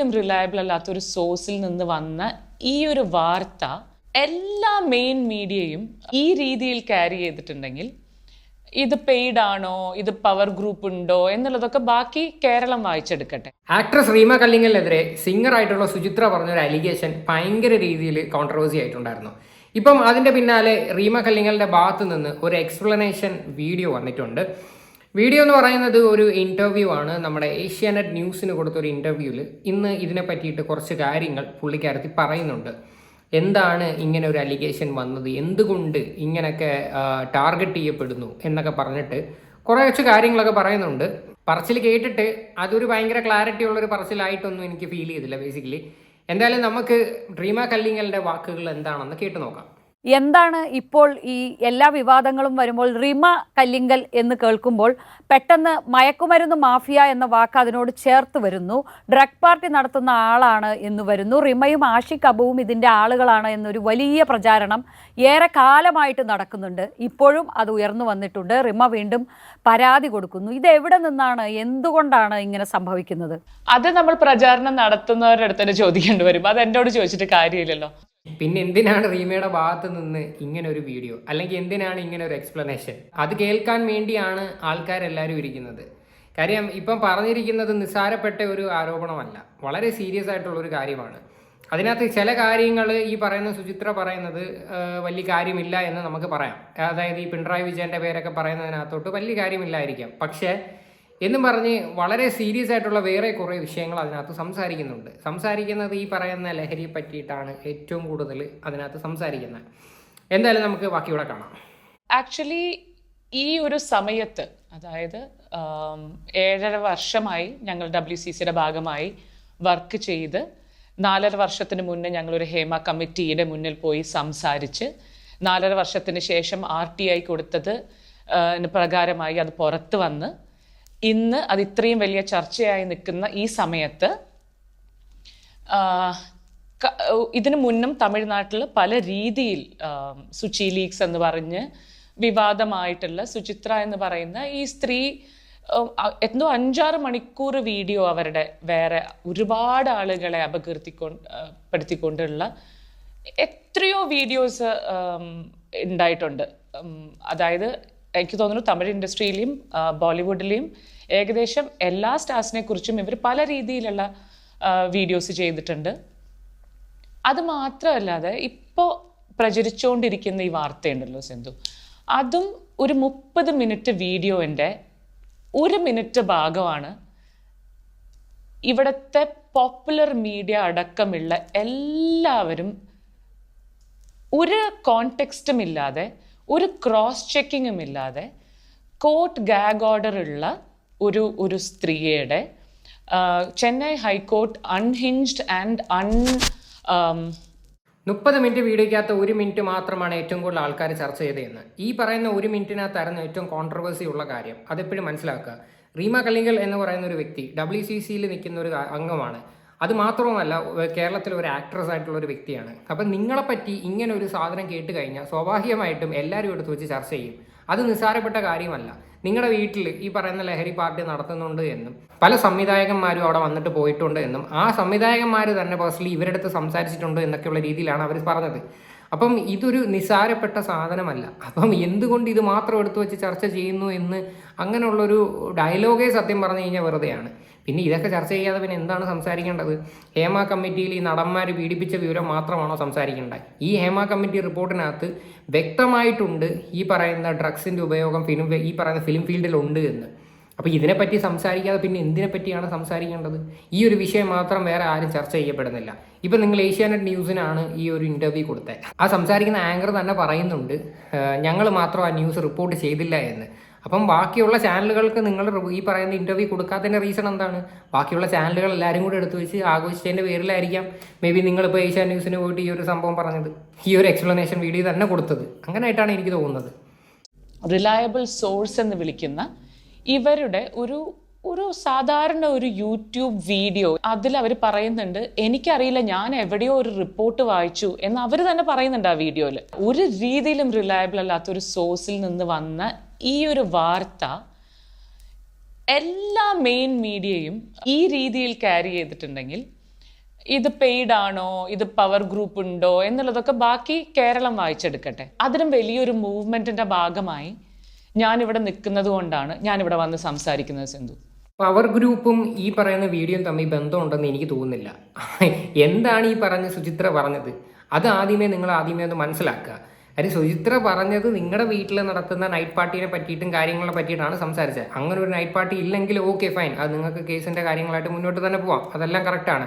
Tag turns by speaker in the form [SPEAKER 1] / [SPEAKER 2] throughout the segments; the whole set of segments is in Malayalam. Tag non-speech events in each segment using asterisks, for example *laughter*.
[SPEAKER 1] റിലയബിൾ അല്ലാത്ത ഒരു സോഴ്സിൽ നിന്ന് വന്ന ഈ ഒരു വാർത്ത എല്ലാ മെയിൻ മീഡിയയും ഈ രീതിയിൽ ക്യാരി ചെയ്തിട്ടുണ്ടെങ്കിൽ ഇത് പെയ്ഡ് ആണോ? ഇത് പവർ ഗ്രൂപ്പ് ഉണ്ടോ? എന്നുള്ളതൊക്കെ ബാക്കി കേരളം വായിച്ചെടുക്കട്ടെ.
[SPEAKER 2] ആക്ട്രസ് റീമ കല്ലിങ്ങലിനെതിരെ സിംഗർ ആയിട്ടുള്ള സുചിത്ര പറഞ്ഞ ഒരു അലിഗേഷൻ ഭയങ്കര രീതിയിൽ കോൺട്രവേഴ്സി ആയിട്ടുണ്ടായിരുന്നു. ഇപ്പം അതിന്റെ പിന്നാലെ റീമ കല്ലിങ്ങലിന്റെ ഭാഗത്ത് നിന്ന് ഒരു എക്സ്പ്ലനേഷൻ വീഡിയോ വന്നിട്ടുണ്ട്. വീഡിയോ എന്ന് പറയുന്നത് ഒരു ഇന്റർവ്യൂ ആണ്. നമ്മുടെ ഏഷ്യാനെറ്റ് ന്യൂസിന് കൊടുത്ത ഒരു ഇന്റർവ്യൂവിൽ ഇന്ന് ഇതിനെ പറ്റിയിട്ട് കുറച്ച് കാര്യങ്ങൾ പുള്ളിക്കാരത്തി പറയുന്നുണ്ട്. എന്താണ് ഇങ്ങനെ ഒരു അലിഗേഷൻ വന്നത്? എന്തുകൊണ്ട് ഇങ്ങനെയൊക്കെ ടാർഗറ്റ് ചെയ്യപ്പെടുന്നു എന്നൊക്കെ പറഞ്ഞിട്ട് കുറച്ച് കാര്യങ്ങളൊക്കെ പറയുന്നുണ്ട്. പറച്ചിൽ കേട്ടിട്ട് അതൊരു ഭയങ്കര ക്ലാരിറ്റി ഉള്ളൊരു പറച്ചിലായിട്ടൊന്നും എനിക്ക് ഫീൽ ചെയ്തില്ല ബേസിക്കലി എന്തായാലും നമുക്ക് ഡ്രീമ കല്ലിങ്ങലിന്റെ വാക്കുകൾ എന്താണെന്ന് കേട്ടു നോക്കാം.
[SPEAKER 3] എന്താണ് ഇപ്പോൾ ഈ എല്ലാ വിവാദങ്ങളും വരുമ്പോൾ റിമ കല്ലിങ്കൽ എന്ന് കേൾക്കുമ്പോൾ പെട്ടെന്ന് മയക്കുമരുന്ന് മാഫിയ എന്ന വാക്ക് അതിനോട് ചേർത്ത് വരുന്നു. ഡ്രഗ് പാർട്ടി നടത്തുന്ന ആളാണ് എന്ന് വരുന്നു. റിമയും ആഷിഖ് അബുവും ഇതിന്റെ ആളുകളാണ് എന്നൊരു വലിയ പ്രചാരണം ഏറെ കാലമായിട്ട് നടക്കുന്നുണ്ട്. ഇപ്പോഴും അത് ഉയർന്നു വന്നിട്ടുണ്ട്. റിമ വീണ്ടും പരാതി കൊടുക്കുന്നു. ഇത് എവിടെ നിന്നാണ്? എന്തുകൊണ്ടാണ് ഇങ്ങനെ സംഭവിക്കുന്നത്?
[SPEAKER 1] അത് നമ്മൾ പ്രചാരണം നടത്തുന്നവരുടെ അടുത്ത് തന്നെ ചോദിക്കേണ്ടി വരും. അത് എന്നോട് ചോദിച്ചിട്ട് കാര്യമില്ലല്ലോ.
[SPEAKER 2] പിന്നെ എന്തിനാണ് റീമയുടെ ഭാഗത്ത് നിന്ന് ഇങ്ങനെ ഒരു വീഡിയോ? അല്ലെങ്കിൽ എന്തിനാണ് ഇങ്ങനെ ഒരു എക്സ്പ്ലനേഷൻ അത് കേൾക്കാൻ വേണ്ടിയാണ് ആൾക്കാരെല്ലാവരും ഇരിക്കുന്നത്. കാര്യം ഇപ്പം പറഞ്ഞിരിക്കുന്നത് നിസ്സാരപ്പെട്ട ഒരു ആരോപണമല്ല. വളരെ സീരിയസ് ആയിട്ടുള്ള ഒരു കാര്യമാണ്. അതിനകത്ത് ചില കാര്യങ്ങൾ ഈ പറയുന്ന സുചിത്ര പറയുന്നത് വലിയ കാര്യമില്ല എന്ന് നമുക്ക് പറയാം. അതായത് ഈ പിണറായി വിജയന്റെ പേരൊക്കെ പറയുന്നതിനകത്തോട്ട് വലിയ കാര്യമില്ലായിരിക്കാം. പക്ഷേ എന്നും പറഞ്ഞ് വളരെ സീരിയസ് ആയിട്ടുള്ള വേറെ കുറേ വിഷയങ്ങൾ അതിനകത്ത് സംസാരിക്കുന്നുണ്ട്. സംസാരിക്കുന്നത് ഈ പറയുന്ന ലഹരിയെ പറ്റിയിട്ടാണ് ഏറ്റവും കൂടുതൽ അതിനകത്ത് സംസാരിക്കുന്നത്. എന്തായാലും നമുക്ക് ബാക്കിയുള്ള കാണാം.
[SPEAKER 1] ആക്ച്വലി ഈ ഒരു സമയത്ത് അതായത് ഏഴര വർഷമായി ഞങ്ങൾ ഡബ്ല്യു സി സിയുടെ ഭാഗമായി വർക്ക് ചെയ്ത് നാലര വർഷത്തിന് മുന്നേ ഞങ്ങളൊരു ഹേമ കമ്മിറ്റിയുടെ മുന്നിൽ പോയി സംസാരിച്ച് നാലര വർഷത്തിന് ശേഷം ആർ ടി ഐ കൊടുത്തത് പ്രകാരമായി അത് പുറത്ത് വന്ന് ഇന്ന് അത് ഇത്രയും വലിയ ചർച്ചയായി നിൽക്കുന്ന ഈ സമയത്ത് ഇതിനു മുന്നും തമിഴ്നാട്ടിൽ പല രീതിയിൽ സുചി ലീഗ്സ് എന്ന് പറഞ്ഞ് വിവാദമായിട്ടുള്ള സുചിത്ര എന്ന് പറയുന്ന ഈ സ്ത്രീ എന്തോ അഞ്ചാറ് മണിക്കൂർ വീഡിയോ അവരുടെ വേറെ ഒരുപാട് ആളുകളെ അപകീർത്തിക്കൊണ്ട് പെടുത്തിക്കൊണ്ടുള്ള എത്രയോ വീഡിയോസ് ഉണ്ടായിട്ടുണ്ട്. അതായത് എനിക്ക് തോന്നുന്നു തമിഴ് ഇൻഡസ്ട്രിയിലെയും ബോളിവുഡിലെയും ഏകദേശം എല്ലാ സ്റ്റാർസിനെ കുറിച്ചും ഇവർ പല രീതിയിലുള്ള വീഡിയോസ് ചെയ്തിട്ടുണ്ട്. അത് മാത്രമല്ലാതെ ഇപ്പോൾ പ്രചരിച്ചുകൊണ്ടിരിക്കുന്ന ഈ വാർത്തയുണ്ടല്ലോ സിന്ധു. അതും ഒരു മുപ്പത് മിനിറ്റ് വീഡിയോന്റെ ഒരു മിനിറ്റ് ഭാഗമാണ് ഇവിടുത്തെ പോപ്പുലർ മീഡിയ അടക്കമുള്ള എല്ലാവരും ഒരു കോണ്ടെക്സ്റ്റും ഇല്ലാതെ ഒരു ക്രോസ് ചെക്കിങ്ങും ഇല്ലാതെ കോർട്ട് ഗാഗ് ഓർഡർ ഉള്ള ഒരു ഒരു സ്ത്രീയുടെ Chennai high court unhinged and അൺ
[SPEAKER 2] മുപ്പത് മിനിറ്റ് വീഡിയോയ്ക്കകത്ത് ഒരു മിനിറ്റ് മാത്രമാണ് ഏറ്റവും കൂടുതൽ ആൾക്കാർ ചർച്ച ചെയ്തതെന്ന്. ഈ പറയുന്ന ഒരു മിനിറ്റിനകത്തായിരുന്നു ഏറ്റവും കോൺട്രവേഴ്സി ഉള്ള കാര്യം. അതെപ്പോഴും മനസ്സിലാക്കുക. റീമ കല്ലിങ്കൽ എന്ന് പറയുന്ന ഒരു വ്യക്തി ഡബ്ല്യു സി സിയിൽ നിൽക്കുന്ന ഒരു അംഗമാണ്. അത് മാത്രവുമല്ല കേരളത്തിൽ ഒരു ആക്ട്രസ് ആയിട്ടുള്ള ഒരു വ്യക്തിയാണ്. അപ്പം നിങ്ങളെപ്പറ്റി ഇങ്ങനെ ഒരു സാധനം കേട്ട് കഴിഞ്ഞാൽ സ്വാഭാവികമായിട്ടും എല്ലാവരും എടുത്ത് വെച്ച് ചർച്ച ചെയ്യും. അത് നിസ്സാരപ്പെട്ട കാര്യമല്ല. നിങ്ങളുടെ വീട്ടിൽ ഈ പറയുന്ന ലഹരി പാർട്ടി നടത്തുന്നുണ്ട് എന്നും പല സംവിധായകന്മാരും അവിടെ വന്നിട്ട് പോയിട്ടുണ്ട് എന്നും ആ സംവിധായകന്മാർ തന്നെ പേഴ്സണലി ഇവരെടുത്ത് സംസാരിച്ചിട്ടുണ്ട് എന്നൊക്കെയുള്ള രീതിയിലാണ് അവർ പറഞ്ഞത്. അപ്പം ഇതൊരു നിസാരപ്പെട്ട സാധനമല്ല. അപ്പം എന്തുകൊണ്ട് ഇത് മാത്രം എടുത്തു വെച്ച് ചർച്ച ചെയ്യുന്നു എന്ന് അങ്ങനെയുള്ളൊരു ഡയലോഗേ സത്യം പറഞ്ഞു കഴിഞ്ഞാൽ വെറുതെയാണ്. പിന്നെ ഇതൊക്കെ ചർച്ച ചെയ്യാതെ പിന്നെ എന്താണ് സംസാരിക്കേണ്ടത്? ഹേമ കമ്മിറ്റിയിൽ ഈ നടന്മാർ പീഡിപ്പിച്ച വിവരം മാത്രമാണോ സംസാരിക്കേണ്ടത്? ഈ ഹേമ കമ്മിറ്റി റിപ്പോർട്ടിനകത്ത് വ്യക്തമായിട്ടുണ്ട് ഈ പറയുന്ന ഡ്രഗ്സിന്റെ ഉപയോഗം ഫിലിം ഈ പറയുന്ന ഫിലിം ഫീൽഡിലുണ്ട് എന്ന്. അപ്പോൾ ഇതിനെപ്പറ്റി സംസാരിക്കാതെ പിന്നെ എന്തിനെ പറ്റിയാണ് സംസാരിക്കേണ്ടത്? ഈ ഒരു വിഷയം മാത്രം വേറെ ആരും ചർച്ച ചെയ്യപ്പെടുന്നില്ല. ഇപ്പം നിങ്ങൾ ഏഷ്യാനെറ്റ് ന്യൂസിനാണ് ഈ ഒരു ഇന്റർവ്യൂ കൊടുത്തത്. ആ സംസാരിക്കുന്ന ആങ്കർ തന്നെ പറയുന്നുണ്ട് ഞങ്ങൾ മാത്രം ആ ന്യൂസ് റിപ്പോർട്ട് ചെയ്തില്ല എന്ന്. അപ്പം ബാക്കിയുള്ള ചാനലുകൾക്ക് നിങ്ങൾ ഈ പറയുന്ന ഇന്റർവ്യൂ കൊടുക്കാത്തതിന്റെ റീസൺ എന്താണ്? ബാക്കിയുള്ള ചാനലുകൾ എല്ലാവരും കൂടി എടുത്തു വെച്ച് ആഘോഷിച്ചതിന്റെ പേരിലായിരിക്കാം മേ ബി നിങ്ങളിപ്പോൾ ഏഷ്യാ ന്യൂസിന് പോയിട്ട് ഈ ഒരു സംഭവം പറഞ്ഞത്. ഈ ഒരു എക്സ്പ്ലനേഷൻ വീഡിയോ തന്നെ കൊടുത്തത്. അങ്ങനെയായിട്ടാണ് എനിക്ക് തോന്നുന്നത്.
[SPEAKER 1] റിലയബിൾ സോഴ്സ് എന്ന് വിളിക്കുന്ന ഇവരുടെ ഒരു ഒരു സാധാരണ ഒരു യൂട്യൂബ് വീഡിയോ അതിൽ അവർ പറയുന്നുണ്ട് എനിക്കറിയില്ല ഞാൻ എവിടെയോ ഒരു റിപ്പോർട്ട് വായിച്ചു എന്ന് അവർ തന്നെ പറയുന്നുണ്ട് ആ വീഡിയോയിൽ. ഒരു രീതിയിലും റിലയബിൾ അല്ലാത്ത ഒരു സോഴ്സിൽ നിന്ന് വന്ന ഈ ഒരു വാർത്ത എല്ലാ മെയിൻ മീഡിയയും ഈ രീതിയിൽ ക്യാരി ചെയ്തിട്ടുണ്ടെങ്കിൽ ഇത് പെയ്ഡ് ആണോ ഇത് പവർ ഗ്രൂപ്പ് ഉണ്ടോ എന്നുള്ളതൊക്കെ ബാക്കി കേരളം വായിച്ചെടുക്കട്ടെ. അതിനും വലിയൊരു മൂവ്മെന്റിന്റെ ഭാഗമായി ഞാനിവിടെ നിൽക്കുന്നത് കൊണ്ടാണ് ഞാനിവിടെ വന്ന് സംസാരിക്കുന്നത് സിന്ധു.
[SPEAKER 2] പവർ ഗ്രൂപ്പും ഈ പറയുന്ന വീഡിയോയും തമ്മിൽ ബന്ധമുണ്ടെന്ന് എനിക്ക് തോന്നുന്നില്ല. എന്താണ് ഈ പറഞ്ഞ സുചിത്ര പറഞ്ഞത്? അത് ആദ്യമേ നിങ്ങൾ ആദ്യമേ ഒന്ന് മനസ്സിലാക്കുക. അതിന് സുചിത്ര പറഞ്ഞത് നിങ്ങളുടെ വീട്ടിൽ നടത്തുന്ന നൈറ്റ് പാർട്ടിയെ പറ്റിയിട്ടും കാര്യങ്ങളെ പറ്റിയിട്ടാണ് സംസാരിച്ചത്. അങ്ങനെ ഒരു നൈറ്റ് പാർട്ടി ഇല്ലെങ്കിൽ ഓക്കെ ഫൈൻ അത് നിങ്ങൾക്ക് കേസിന്റെ കാര്യങ്ങളായിട്ട് മുന്നോട്ട് തന്നെ പോവാം. അതെല്ലാം കറക്റ്റാണ്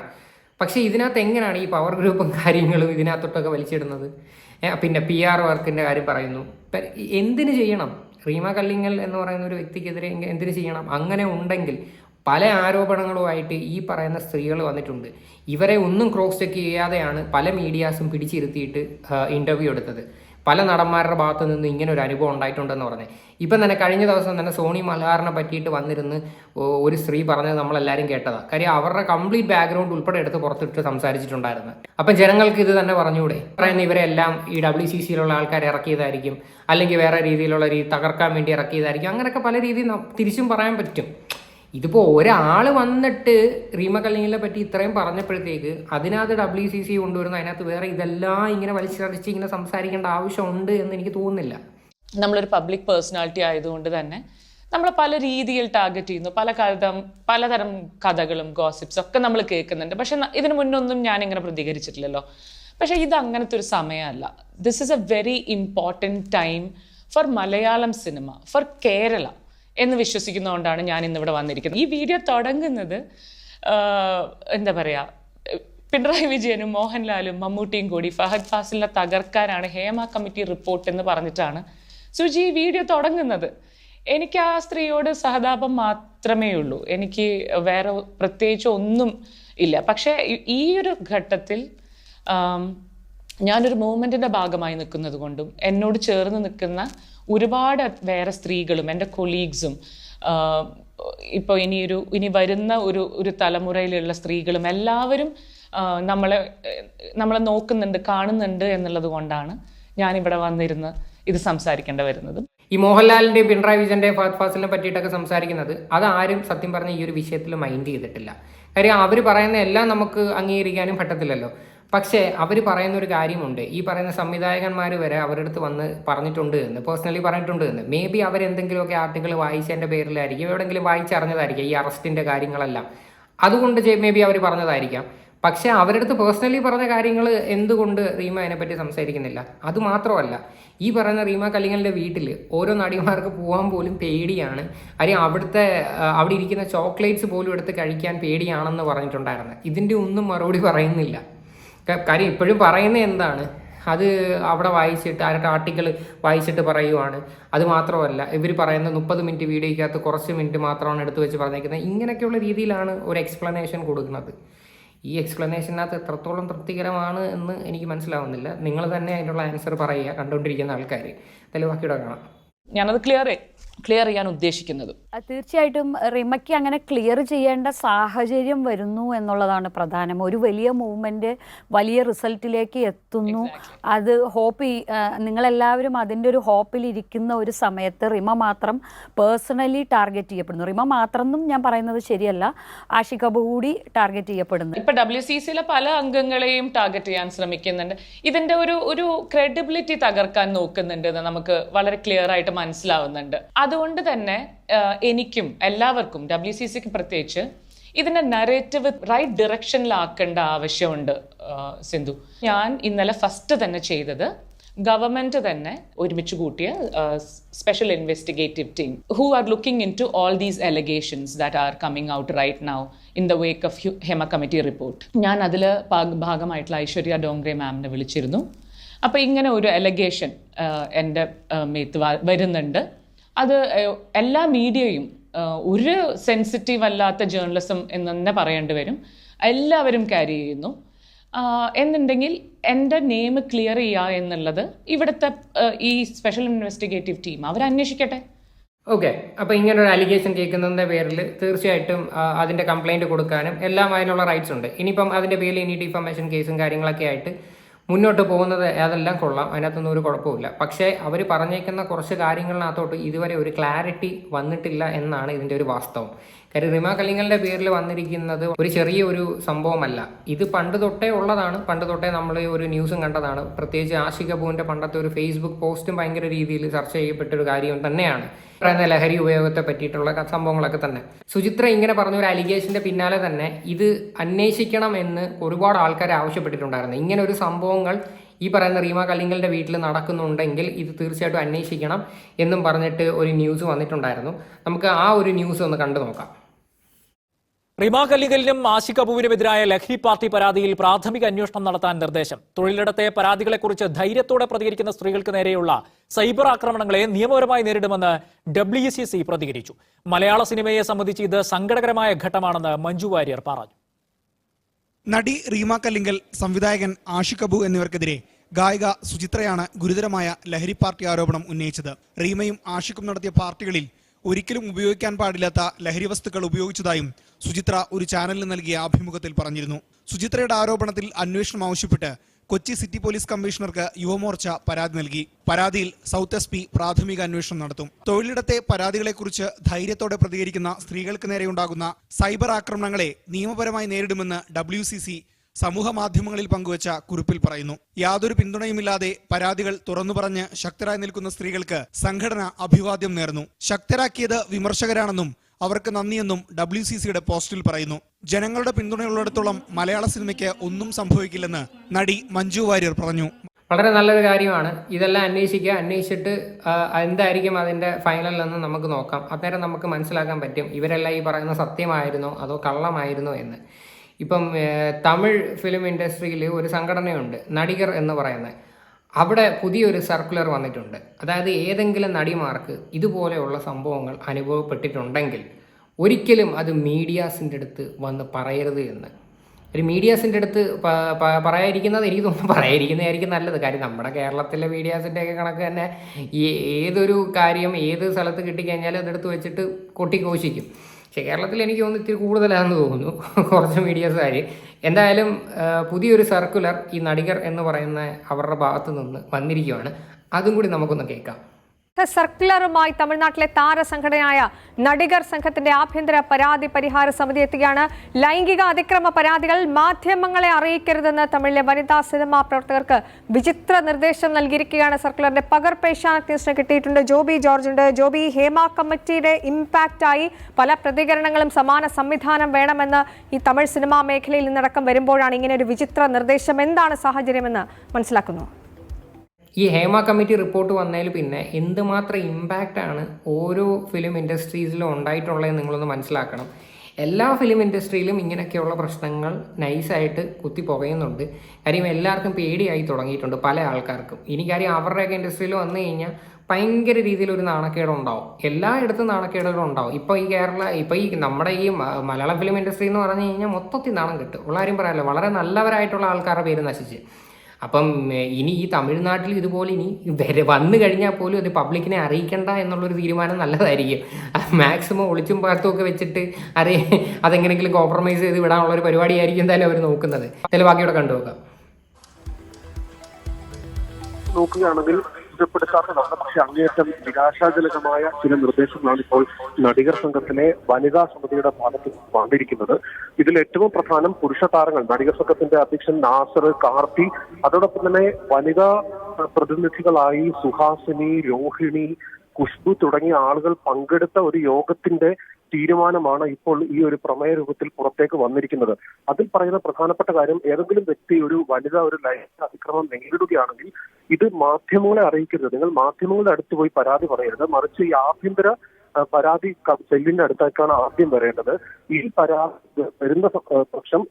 [SPEAKER 2] പക്ഷേ ഇതിനകത്ത് എങ്ങനെയാണ് ഈ പവർ ഗ്രൂപ്പും കാര്യങ്ങളും ഇതിനകത്തോട്ടൊക്കെ വലിച്ചിടുന്നത്? പിന്നെ പി ആർ വർക്കിന്റെ കാര്യം പറയുന്നു. എന്തിന് ചെയ്യണം? റീമ കല്ലിങ്ങൽ എന്ന് പറയുന്ന ഒരു വ്യക്തിക്കെതിരെ എന്തിനു ചെയ്യണം? അങ്ങനെ ഉണ്ടെങ്കിൽ പല ആരോപണങ്ങളുമായിട്ട് ഈ പറയുന്ന സ്ത്രീകൾ വന്നിട്ടുണ്ട്. ഇവരെ ഒന്നും ക്രോസ് ചെക്ക് ചെയ്യാതെയാണ് പല മീഡിയാസും പിടിച്ചിരുത്തിയിട്ട് ഇന്റർവ്യൂ എടുത്തത്. പല നടന്മാരുടെ ഭാഗത്തു നിന്ന് ഇങ്ങനെ ഒരു അനുഭവം ഉണ്ടായിട്ടുണ്ടെന്ന് പറഞ്ഞു. ഇപ്പം തന്നെ കഴിഞ്ഞ ദിവസം തന്നെ സോണി മലഹാറിനെ പറ്റിയിട്ട് വന്നിരുന്ന് ഒരു സ്ത്രീ പറഞ്ഞത് നമ്മളെല്ലാവരും കേട്ടതാണ് കാര്യം അവരുടെ കംപ്ലീറ്റ് ബാക്ക്ഗ്രൗണ്ട് ഉൾപ്പെടെ എടുത്ത് പുറത്തിട്ട് സംസാരിച്ചിട്ടുണ്ടായിരുന്നു. അപ്പം ജനങ്ങൾക്ക് ഇത് തന്നെ പറഞ്ഞുകൂടെ? പറയുന്ന ഇവരെല്ലാം ഈ ഡബ്ല്യു സി സിയിലുള്ള ആൾക്കാർ ഇറക്കിയതായിരിക്കും. അല്ലെങ്കിൽ വേറെ രീതിയിലുള്ള രീതി തകർക്കാൻ വേണ്ടി ഇറക്കിയതായിരിക്കും. അങ്ങനെയൊക്കെ പല രീതിയിൽ തിരിച്ചും പറയാൻ പറ്റും. ഇതിപ്പോൾ ഒരാൾ വന്നിട്ട് റീമ കല്ലിങ്ങിനെ പറ്റി ഇത്രയും പറഞ്ഞപ്പോഴത്തേക്ക് അതിനകത്ത് ഡബ്ല്യു സി സി കൊണ്ടുവരുന്ന അതിനകത്ത് വേറെ ഇതെല്ലാം ഇങ്ങനെ വലിച്ചടിച്ച് ഇങ്ങനെ സംസാരിക്കേണ്ട ആവശ്യമുണ്ട് എന്ന് എനിക്ക് തോന്നുന്നില്ല.
[SPEAKER 1] നമ്മളൊരു പബ്ലിക് പേഴ്സണാലിറ്റി ആയതുകൊണ്ട് തന്നെ നമ്മൾ പല രീതിയിൽ ടാർഗറ്റ് ചെയ്യുന്നു. പല കഥ പലതരം കഥകളും ഗോസിപ്സ് ഒക്കെ നമ്മൾ കേൾക്കുന്നുണ്ട്. പക്ഷെ ഇതിനു മുന്നൊന്നും ഞാൻ ഇങ്ങനെ പ്രതികരിച്ചിട്ടില്ലല്ലോ. പക്ഷെ ഇത് അങ്ങനത്തെ ഒരു സമയമല്ല. This is a very important time for Malayalam cinema for Kerala എന്ന് വിശ്വസിക്കുന്നതുകൊണ്ടാണ് ഞാൻ ഇന്നിവിടെ വന്നിരിക്കുന്നത്. ഈ വീഡിയോ തുടങ്ങുന്നത് എന്താ പറയുക പിണറായി വിജയനും മോഹൻലാലും മമ്മൂട്ടിയും കൂടി ഫഹദ് ഫാസിലിനെ തകർക്കാനാണ് ഹേമ കമ്മിറ്റി റിപ്പോർട്ട് എന്ന് പറഞ്ഞിട്ടാണ്. സുജി ഈ വീഡിയോ തുടങ്ങുന്നത്. എനിക്ക് ആ സ്ത്രീയോട് സഹതാപം മാത്രമേ ഉള്ളൂ. എനിക്ക് വേറെ പ്രത്യേകിച്ച് ഒന്നും ഇല്ല. പക്ഷേ ഈ- ഒരു ഘട്ടത്തിൽ ഞാനൊരു മൂവ്മെന്റിന്റെ ഭാഗമായി നിൽക്കുന്നത് കൊണ്ടും എന്നോട് ചേർന്ന് നിൽക്കുന്ന ഒരുപാട് വേറെ സ്ത്രീകളും എന്റെ കൊളീഗ്സും ഇപ്പോൾ ഇനിയൊരു ഇനി വരുന്ന ഒരു ഒരു തലമുറയിലുള്ള സ്ത്രീകളും എല്ലാവരും നമ്മളെ നമ്മളെ നോക്കുന്നുണ്ട് കാണുന്നുണ്ട് എന്നുള്ളത് കൊണ്ടാണ് ഞാനിവിടെ വന്നിരുന്ന് ഇത് സംസാരിക്കേണ്ടി വരുന്നത്.
[SPEAKER 2] ഈ മോഹൻലാലിന്റെയും പിണറായി വിജയന്റെയും ഫഹദ് ഫാസിലിനെ പറ്റിയിട്ടൊക്കെ സംസാരിക്കുന്നത് അതാരും സത്യം പറഞ്ഞ ഈ ഒരു വിഷയത്തിൽ മൈൻഡ് ചെയ്തിട്ടില്ല. കാര്യം അവർ പറയുന്ന എല്ലാം നമുക്ക് അംഗീകരിക്കാനും പറ്റത്തില്ലല്ലോ. പക്ഷേ അവർ പറയുന്ന ഒരു കാര്യമുണ്ട്. ഈ പറയുന്ന സംവിധായകന്മാർ വരെ അവരുടെ അടുത്ത് വന്ന് പറഞ്ഞിട്ടുണ്ട് എന്ന് പേഴ്സണലി പറഞ്ഞിട്ടുണ്ട് എന്ന്. മേ ബി അവരെന്തെങ്കിലുമൊക്കെ ആർട്ടിക്കിൾ വായിച്ചതിന്റെ പേരിലായിരിക്കും എവിടെയെങ്കിലും വായിച്ചറിഞ്ഞതായിരിക്കും ഈ അറസ്റ്റിന്റെ കാര്യങ്ങളെല്ലാം. അതുകൊണ്ട് മേ ബി അവർ പറഞ്ഞതായിരിക്കാം. പക്ഷേ അവരുടെ അടുത്ത് പേഴ്സണലി പറഞ്ഞ കാര്യങ്ങൾ എന്തുകൊണ്ട് റീമ അതിനെപ്പറ്റി സംസാരിക്കുന്നില്ല? അത് മാത്രമല്ല ഈ പറയുന്ന റീമ കല്ലിങ്ങലിന്റെ വീട്ടിൽ ഓരോ നടിമാർക്ക് പോകാൻ പോലും പേടിയാണ്. അല്ലെങ്കിൽ അവിടുത്തെ അവിടെ ഇരിക്കുന്ന ചോക്ലേറ്റ്സ് പോലും എടുത്ത് കഴിക്കാൻ പേടിയാണെന്ന് പറഞ്ഞിട്ടുണ്ടായിരുന്നു. ഇതിന്റെ ഒന്നും മറുപടി പറയുന്നില്ല. കാര്യം ഇപ്പോഴും പറയുന്നത് എന്താണ്? അത് അവിടെ വായിച്ചിട്ട് ആരുടെ ആർട്ടിക്കിൾ വായിച്ചിട്ട് പറയുവാണ്. അത് മാത്രമല്ല ഇവർ പറയുന്ന മുപ്പത് മിനിറ്റ് വീഡിയോയ്ക്കകത്ത് കുറച്ച് മിനിറ്റ് മാത്രമാണ് എടുത്തു വെച്ച് പറഞ്ഞേക്കുന്നത്. ഇങ്ങനെയൊക്കെയുള്ള രീതിയിലാണ് ഒരു എക്സ്പ്ലനേഷൻ കൊടുക്കുന്നത്. ഈ എക്സ്പ്ലനേഷനകത്ത് എത്രത്തോളം തൃപ്തികരമാണ് എന്ന് എനിക്ക് മനസ്സിലാവുന്നില്ല. നിങ്ങൾ തന്നെ അതിനുള്ള ആൻസർ പറയുക കണ്ടുകൊണ്ടിരിക്കുന്ന ആൾക്കാർ എന്തായാലും ബാക്കിയുടെ കാണാം.
[SPEAKER 1] ഞാനത് ക്ലിയർ ക്ലിയർ ചെയ്യാൻ ഉദ്ദേശിക്കുന്നത്.
[SPEAKER 3] തീർച്ചയായിട്ടും റിമയ്ക്ക് അങ്ങനെ ക്ലിയർ ചെയ്യേണ്ട സാഹചര്യം വരുന്നു എന്നുള്ളതാണ് പ്രധാനം. ഒരു വലിയ മൂവ്മെന്റ് വലിയ റിസൾട്ടിലേക്ക് എത്തുന്നു. അത് ഹോപ്പ് നിങ്ങളെല്ലാവരും അതിന്റെ ഒരു ഹോപ്പിൽ ഇരിക്കുന്ന ഒരു സമയത്ത് റിമ മാത്രം പേഴ്സണലി ടാർഗറ്റ് ചെയ്യപ്പെടുന്നു. റിമ മാത്രം എന്നും ഞാൻ പറയുന്നത് ശരിയല്ല. ആഷിക കൂടി ടാർഗറ്റ് ചെയ്യപ്പെടുന്നു.
[SPEAKER 1] ഇപ്പൊ ഡബ്ല്യു സി സിയിലെ പല അംഗങ്ങളെയും ടാർഗറ്റ് ചെയ്യാൻ ശ്രമിക്കുന്നുണ്ട്. ഇതിന്റെ ഒരു ഒരു ക്രെഡിബിലിറ്റി തകർക്കാൻ നോക്കുന്നുണ്ട് നമുക്ക് വളരെ ക്ലിയർ ആയിട്ട് മനസ്സിലാവുന്നുണ്ട്. അതുകൊണ്ട് തന്നെ എനിക്കും എല്ലാവർക്കും ഡബ്ല്യു സി സിക്ക് പ്രത്യേകിച്ച് ഇതിനെ നരേറ്റീവ് റൈറ്റ് ഡിറക്ഷനിലാക്കേണ്ട ആവശ്യമുണ്ട് സിന്ധു. ഞാൻ ഇന്നലെ ഫസ്റ്റ് തന്നെ ചെയ്തത് ഗവൺമെന്റ് തന്നെ ഒരുമിച്ച് കൂട്ടിയ special investigative team who are looking into all these allegations that are coming out right now in the wake of Hema committee report ഞാൻ അതിൽ ഭാഗമായിട്ടുള്ള ഐശ്വര്യ ഡോങ്റെ മാമിനെ വിളിച്ചിരുന്നു. അപ്പോൾ ഇങ്ങനെ ഒരു അലഗേഷൻ എന്റെ മേത്ത് വരുന്നുണ്ട്. അത് എല്ലാ മീഡിയയും ഒരു സെൻസിറ്റീവ് അല്ലാത്ത ജേർണലിസം എന്ന് തന്നെ പറയേണ്ടി വരും. എല്ലാവരും ക്യാരി ചെയ്യുന്നു. എന്നുണ്ടെങ്കിൽ എന്റെ നെയിം ക്ലിയർ ചെയ്യുക എന്നുള്ളത് ഇവിടുത്തെ ഈ സ്പെഷ്യൽ ഇൻവെസ്റ്റിഗേറ്റീവ് ടീം അവർ അന്വേഷിക്കട്ടെ.
[SPEAKER 2] ഓക്കെ അപ്പോൾ ഇങ്ങനെ ഒരു അലിഗേഷൻ കേൾക്കുന്നതിന്റെ പേരിൽ തീർച്ചയായിട്ടും അതിന്റെ കംപ്ലൈന്റ് കൊടുക്കാനും എല്ലാം അതിനുള്ള റൈറ്റ്സ് ഉണ്ട്. ഇനിയിപ്പം അതിന്റെ പേരിൽ ഇനി ഡിഫമേഷൻ കേസും കാര്യങ്ങളൊക്കെ ആയിട്ട് മുന്നോട്ട് പോകുന്നത് അതെല്ലാം കൊള്ളാം. അതിനകത്തൊന്നും ഒരു കുഴപ്പമില്ല പക്ഷേ അവർ പറഞ്ഞേക്കുന്ന കുറച്ച് കാര്യങ്ങളിനകത്തോട്ട് ഇതുവരെ ഒരു ക്ലാരിറ്റി വന്നിട്ടില്ല എന്നാണ് ഇതിന്റെ ഒരു വാസ്തവം. കാര്യം റിമ കല്ലിങ്ങലിന്റെ പേരിൽ വന്നിരിക്കുന്നത് ഒരു ചെറിയ ഒരു സംഭവമല്ല. ഇത് പണ്ട് തൊട്ടേ ഉള്ളതാണ്. പണ്ട് തൊട്ടേ നമ്മൾ ഒരു ന്യൂസും കണ്ടതാണ്. പ്രത്യേകിച്ച് ആഷിക ബുവിന്റെ പണ്ടത്തെ ഒരു ഫേസ്ബുക്ക് പോസ്റ്റും ഭയങ്കര രീതിയിൽ ചർച്ച ചെയ്യപ്പെട്ട ഒരു കാര്യം തന്നെയാണ്. പറയുന്ന ലഹരി ഉപയോഗത്തെ പറ്റിയിട്ടുള്ള സംഭവങ്ങളൊക്കെ തന്നെ. സുചിത്ര ഇങ്ങനെ പറഞ്ഞ ഒരു അലിഗേഷന്റെ പിന്നാലെ തന്നെ ഇത് അന്വേഷിക്കണം എന്ന് ഒരുപാട് ആൾക്കാർ ആവശ്യപ്പെട്ടിട്ടുണ്ടായിരുന്നു. ഇങ്ങനെ ഒരു സംഭവങ്ങൾ ഈ പറയുന്ന റീമ കല്ലിങ്കലിന്റെ വീട്ടിൽ നടക്കുന്നുണ്ടെങ്കിൽ ഇത് തീർച്ചയായിട്ടും അന്വേഷിക്കണം എന്നും പറഞ്ഞിട്ട് ഒരു ന്യൂസ് വന്നിട്ടുണ്ടായിരുന്നു. നമുക്ക് ആ ഒരു ന്യൂസ് ഒന്ന് കണ്ടു നോക്കാം.
[SPEAKER 4] റിമ ആഷിഖ് അബുവിനുമെതിരായ ലഹരി പാർട്ടി പരാതിയിൽ പ്രാഥമിക അന്വേഷണം നടത്താൻ നിർദ്ദേശം. തൊഴിലിടത്തെ പരാതികളെക്കുറിച്ച് ധൈര്യത്തോടെ പ്രതികരിക്കുന്ന സ്ത്രീകൾക്ക് നേരെയുള്ള സൈബർ ആക്രമണങ്ങളെ നിയമപരമായി നേരിടുമെന്ന് ഡബ്ല്യു സി സി പ്രതികരിച്ചു. മലയാള സിനിമയെ സംബന്ധിച്ച് ഇത് സങ്കടകരമായ ഘട്ടമാണെന്ന് മഞ്ജു വാര്യർ പറഞ്ഞു.
[SPEAKER 5] നടി റീമ കല്ലിങ്കൽ സംവിധായകൻ ആഷിഖ് എന്നിവർക്കെതിരെ ഗായിക സുചിത്രയാണ് ഗുരുതരമായ ലഹരി പാർട്ടി ആരോപണം ഉന്നയിച്ചത്. റീമയും ആഷിഖും നടത്തിയ പാർട്ടികളിൽ ഒരിക്കലും ഉപയോഗിക്കാൻ പാടില്ലാത്ത ലഹരി വസ്തുക്കൾ ഉപയോഗിച്ചതായും സുചിത്ര ഒരു ചാനലിന് നൽകിയ അഭിമുഖത്തിൽ പറഞ്ഞിരുന്നു. സുചിത്രയുടെ ആരോപണത്തിൽ അന്വേഷണം ആവശ്യപ്പെട്ട് കൊച്ചി സിറ്റി പോലീസ് കമ്മീഷണർക്ക് യുവമോർച്ച പരാതി നൽകി. പരാതിയിൽ സൗത്ത് എസ് പി പ്രാഥമിക അന്വേഷണം നടത്തും. തൊഴിലിടത്തെ പരാതികളെക്കുറിച്ച് ധൈര്യത്തോടെ പ്രതികരിക്കുന്ന സ്ത്രീകൾക്ക് നേരെയുണ്ടാകുന്ന സൈബർ ആക്രമണങ്ങളെ നിയമപരമായി നേരിടുമെന്ന് ഡബ്ല്യു സമൂഹ മാധ്യമങ്ങളിൽ പങ്കുവച്ച കുറിപ്പിൽ പറയുന്നു. യാതൊരു പിന്തുണയുമില്ലാതെ പരാതികൾ തുറന്നു പറഞ്ഞ് ശക്തരായി നിൽക്കുന്ന സ്ത്രീകൾക്ക് സംഘടന അഭിവാദ്യം നേർന്നു. ശക്തരാക്കിയത് വിമർശകരാണെന്നും അവർക്ക് നന്ദിയെന്നും ഡബ്ല്യു സി സിയുടെ പോസ്റ്റിൽ പറയുന്നു. ജനങ്ങളുടെ പിന്തുണയുള്ളിടത്തോളം മലയാള സിനിമയ്ക്ക് ഒന്നും സംഭവിക്കില്ലെന്ന് നടി മഞ്ജു വാര്യർ പറഞ്ഞു.
[SPEAKER 2] വളരെ നല്ലൊരു കാര്യമാണ്. ഇതെല്ലാം അന്വേഷിക്കുക അന്വേഷിച്ചിട്ട് എന്തായിരിക്കും അതിന്റെ എന്ന് നമുക്ക് നോക്കാം. അന്നേരം നമുക്ക് മനസ്സിലാക്കാൻ പറ്റും ഇവരെല്ലാം ഈ പറയുന്ന സത്യമായിരുന്നോ അതോ കള്ളമായിരുന്നോ എന്ന്. ഇപ്പം തമിഴ് ഫിലിം ഇൻഡസ്ട്രിയിൽ ഒരു സംഘടനയുണ്ട് നടികർ എന്ന് പറയുന്നത്. അവിടെ പുതിയൊരു സർക്കുലർ വന്നിട്ടുണ്ട്. അതായത് ഏതെങ്കിലും നടിമാർക്ക് ഇതുപോലെയുള്ള സംഭവങ്ങൾ അനുഭവപ്പെട്ടിട്ടുണ്ടെങ്കിൽ ഒരിക്കലും അത് മീഡിയാസിന്റെ അടുത്ത് വന്ന് പറയരുത് എന്ന്. ഒരു മീഡിയാസിന്റെ അടുത്ത് പറയാതിരിക്കുന്നത് എനിക്ക് തോന്നുന്നു പറയാതിരിക്കുന്നതായിരിക്കും നല്ലത്. കാര്യം നമ്മുടെ കേരളത്തിലെ മീഡിയാസിന്റെ ഒക്കെ കണക്ക് തന്നെ ഏതൊരു കാര്യം ഏത് സ്ഥലത്ത് കിട്ടിക്കഴിഞ്ഞാലും അതെടുത്ത് വെച്ചിട്ട് കൊട്ടിഘോഷിക്കും. കേരളത്തിൽ എനിക്ക് തോന്നുന്നു ഇത്തിരി കൂടുതലാണെന്ന് തോന്നുന്നു കുറച്ച് മീഡിയാസുകാർ. എന്തായാലും പുതിയൊരു സർക്കുലർ ഈ നടികർ എന്ന് പറയുന്ന അവരുടെ ഭാഗത്തു നിന്ന് വന്നിരിക്കുകയാണ്. അതും കൂടി നമുക്കൊന്ന് കേൾക്കാം.
[SPEAKER 6] സർക്കുലറുമായി തമിഴ്നാട്ടിലെ താരസംഘടനയായ നടികർ സംഘത്തിന്റെ ആഭ്യന്തര പരാതി പരിഹാര സമിതി എത്തുകയാണ് ലൈംഗിക അതിക്രമ പരാതികൾ മാധ്യമങ്ങളെ അറിയിക്കരുതെന്ന് തമിഴിലെ വനിതാ സിനിമാ പ്രവർത്തകർക്ക് വിചിത്ര നിർദ്ദേശം നൽകിയിരിക്കുകയാണ്. സർക്കുലറിന്റെ പകർപ്പ് കിട്ടിയിട്ടുണ്ട്. ജോബി ജോർജ് ഉണ്ട്. ജോബി ഹേമ കമ്മിറ്റിയുടെ ഇമ്പാക്റ്റായി പല പ്രതികരണങ്ങളും സമാന സംവിധാനം വേണമെന്ന് ഈ തമിഴ് സിനിമാ മേഖലയിൽ നിന്നടക്കം വരുമ്പോഴാണ് ഇങ്ങനെ ഒരു വിചിത്ര നിർദ്ദേശം. എന്താണ് സാഹചര്യമെന്ന് മനസ്സിലാക്കുന്നു.
[SPEAKER 2] ഈ ഹേമ കമ്മിറ്റി റിപ്പോർട്ട് വന്നതിൽ പിന്നെ എന്തുമാത്രം ഇമ്പാക്റ്റ് ആണ് ഓരോ ഫിലിം ഇൻഡസ്ട്രീസിലും ഉണ്ടായിട്ടുള്ളത് നിങ്ങളൊന്ന് മനസ്സിലാക്കണം. എല്ലാ ഫിലിം ഇൻഡസ്ട്രിയിലും ഇങ്ങനെയൊക്കെയുള്ള പ്രശ്നങ്ങൾ നൈസായിട്ട് കുത്തി പുകയുന്നുണ്ട് കാര്യം എല്ലാവർക്കും പേടിയായി തുടങ്ങിയിട്ടുണ്ട് പല ആൾക്കാർക്കും. ഇനി കാര്യം അവരുടെയൊക്കെ ഇൻഡസ്ട്രിയിൽ വന്നു കഴിഞ്ഞാൽ ഭയങ്കര രീതിയിൽ ഒരു നാണക്കേട് ഉണ്ടാവും. എല്ലായിടത്തും നാണക്കേടുകളും ഉണ്ടാവും. ഇപ്പോൾ ഈ കേരള ഇപ്പോൾ ഈ നമ്മുടെ ഈ മലയാള ഫിലിം ഇൻഡസ്ട്രി എന്ന് പറഞ്ഞു കഴിഞ്ഞാൽ മൊത്തത്തിൽ നാണം കിട്ടും. ഉള്ളാരും പറയാമല്ലോ വളരെ നല്ലവരായിട്ടുള്ള ആൾക്കാരുടെ പേര് നശിച്ച്. അപ്പം ഇനി ഈ തമിഴ്നാട്ടിൽ ഇതുപോലെ ഇനി വരെ വന്നു കഴിഞ്ഞാൽ പോലും അത് പബ്ലിക്കിനെ അറിയിക്കണ്ട എന്നുള്ളൊരു തീരുമാനം നല്ലതായിരിക്കും. മാക്സിമം ഒളിച്ചും പാർത്തും ഒക്കെ വെച്ചിട്ട് അറിയ അതെങ്ങനെയെങ്കിലും കോംപ്രമൈസ് ചെയ്ത് വിടാനുള്ള ഒരു പരിപാടിയായിരിക്കും എന്തായാലും അവർ നോക്കുന്നത്. എന്തായാലും ബാക്കിയോടെ കണ്ടു നോക്കാം
[SPEAKER 7] നോക്കുകയാണെങ്കിൽ ഇഷ്ടപ്പെടുത്താത്തതാണ് പക്ഷെ അങ്ങേയറ്റം നിരാശാജനകമായ ചില നിർദ്ദേശങ്ങളാണ് ഇപ്പോൾ നടികർ സംഘത്തിലെ വനിതാ സമിതിയുടെ ഭാഗത്ത് വന്നിരിക്കുന്നത്. ഇതിൽ ഏറ്റവും പ്രധാനം പുരുഷ താരങ്ങൾ നടികർ സംഘത്തിന്റെ അധ്യക്ഷൻ നാസർ കാർത്തി. അതോടൊപ്പം തന്നെ വനിതാ പ്രതിനിധികളായി സുഹാസിനി രോഹിണി ഖുഷ്ബു തുടങ്ങിയ ആളുകൾ പങ്കെടുത്ത ഒരു യോഗത്തിന്റെ തീരുമാനമാണ് ഇപ്പോൾ ഈ ഒരു പ്രമേയ രൂപത്തിൽ പുറത്തേക്ക് വന്നിരിക്കുന്നത്. അതിൽ പറയുന്ന പ്രധാനപ്പെട്ട കാര്യം ഏതെങ്കിലും വ്യക്തി ഒരു വനിത ഒരു ലൈംഗിക അതിക്രമം നേരിടുകയാണെങ്കിൽ ഇത് മാധ്യമങ്ങളെ അറിയിക്കരുത്. നിങ്ങൾ മാധ്യമങ്ങളുടെ അടുത്ത് പോയി പരാതി പറയരുത്. മറിച്ച് ഈ ആഭ്യന്തര പരാതി സെല്ലിന്റെ അടുത്തേക്കാണ് ആദ്യം വരേണ്ടത്. ഈ പരാതി വരുന്ന പക്ഷം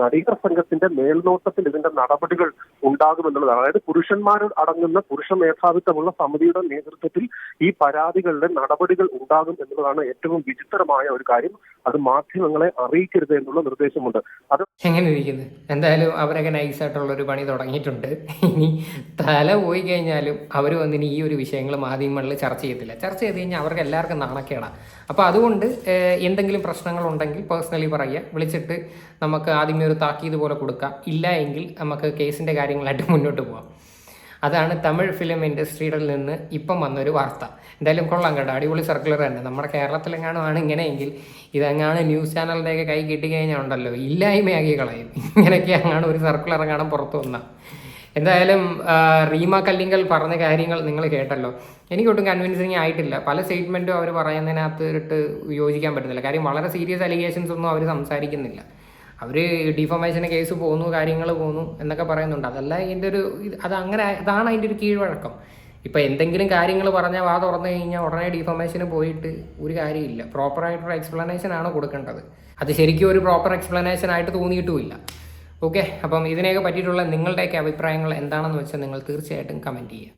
[SPEAKER 7] നടികർ സംഘത്തിന്റെ മേൽനോട്ടത്തിൽ ഇതിന്റെ നടപടികൾ ഉണ്ടാകുമെന്നുള്ളതാണ്. അതായത് പുരുഷന്മാർ അടങ്ങുന്ന പുരുഷ മേധാവിത്വമുള്ള സമിതിയുടെ നേതൃത്വത്തിൽ ഈ പരാതികളുടെ നടപടികൾ ഉണ്ടാകും എന്നുള്ളതാണ് ഏറ്റവും വിചിത്രമായ ഒരു കാര്യം. അത് മാധ്യമങ്ങളെ അറിയിക്കരുത് എന്നുള്ള നിർദ്ദേശമുണ്ട്. അത്
[SPEAKER 2] എങ്ങനെ ഇരിക്കുന്നു എന്തായാലും അവരൊക്കെ നൈസായിട്ടുള്ള ഒരു പണി തുടങ്ങിയിട്ടുണ്ട്. ഇനി തല പോയി കഴിഞ്ഞാലും അവർ വന്നിനി ഈ ഒരു വിഷയങ്ങൾ മാധ്യമങ്ങളിൽ ചർച്ച ചെയ്യത്തില്ല. ചർച്ച ചെയ്ത് കഴിഞ്ഞാൽ അവർക്ക് എല്ലാവർക്കും നാണക്കേടാണ് അപ്പോൾ അതുകൊണ്ട് എന്തെങ്കിലും പ്രശ്നങ്ങൾ ഉണ്ടെങ്കിൽ പേഴ്സണലി പറയുക. വിളിച്ചിട്ട് നമുക്ക് ആദ്യമേ ഒരു താക്കീത് പോലെ കൊടുക്കാം. ഇല്ല എങ്കിൽ നമുക്ക് കേസിന്റെ കാര്യങ്ങളായിട്ട് *laughs* മുന്നോട്ട് പോകാം അതാണ് തമിഴ് ഫിലിം ഇൻഡസ്ട്രിയിൽ നിന്ന് ഇപ്പം വന്നൊരു വാർത്ത. എന്തായാലും കൊള്ളാം കേട്ടോ. അടിപൊളി സർക്കുലർ തന്നെ. നമ്മുടെ കേരളത്തിലെങ്ങാനുമാണ് ഇങ്ങനെയെങ്കിൽ ഇതെങ്ങാണ് ന്യൂസ് ചാനലിന്റെയൊക്കെ കൈ കിട്ടിക്കഴിഞ്ഞാൽ ഉണ്ടല്ലോ. ഇല്ലായ്മയാക്കി കളയും. ഇങ്ങനെയൊക്കെ അങ്ങാണ് ഒരു സർക്കുലർ എങ്ങാനും പുറത്തു വന്ന എന്തായാലും റീമ കല്ലിങ്കൽ പറഞ്ഞ കാര്യങ്ങൾ നിങ്ങൾ കേട്ടല്ലോ. എനിക്കൊട്ടും കൺവിൻസിങ് ആയിട്ടില്ല. പല സ്റ്റേറ്റ്മെന്റും അവർ പറയുന്നതിനകത്ത് ഇട്ട് യോജിക്കാൻ പറ്റുന്നില്ല. കാര്യം വളരെ സീരിയസ് അലിഗേഷൻസ് ഒന്നും അവർ സംസാരിക്കുന്നില്ല. അവർ ഡിഫോമേഷന് കേസ് പോകുന്നു കാര്യങ്ങൾ പോകുന്നു എന്നൊക്കെ പറയുന്നുണ്ട്. അതല്ല ഇതിന്റെ ഒരു അത് അങ്ങനെ അതാണ് അതിന്റെ ഒരു കീഴ്വഴക്കം ഇപ്പം എന്തെങ്കിലും കാര്യങ്ങൾ പറഞ്ഞാൽ വാ തുറന്നു കഴിഞ്ഞാൽ ഉടനെ ഡിഫോമേഷന് പോയിട്ട് ഒരു കാര്യമില്ല. പ്രോപ്പറായിട്ടൊരു എക്സ്പ്ലനേഷൻ ആണ് കൊടുക്കേണ്ടത്. അത് ശരിക്കും ഒരു പ്രോപ്പർ എക്സ്പ്ലനേഷൻ ആയിട്ട് തോന്നിയിട്ടുമില്ല. ഓക്കെ അപ്പം ഇതിനെയൊക്കെ പറ്റിയിട്ടുള്ള നിങ്ങളുടെയൊക്കെ അഭിപ്രായങ്ങൾ എന്താണെന്ന് വെച്ചാൽ നിങ്ങൾ തീർച്ചയായിട്ടും കമന്റ് ചെയ്യുക.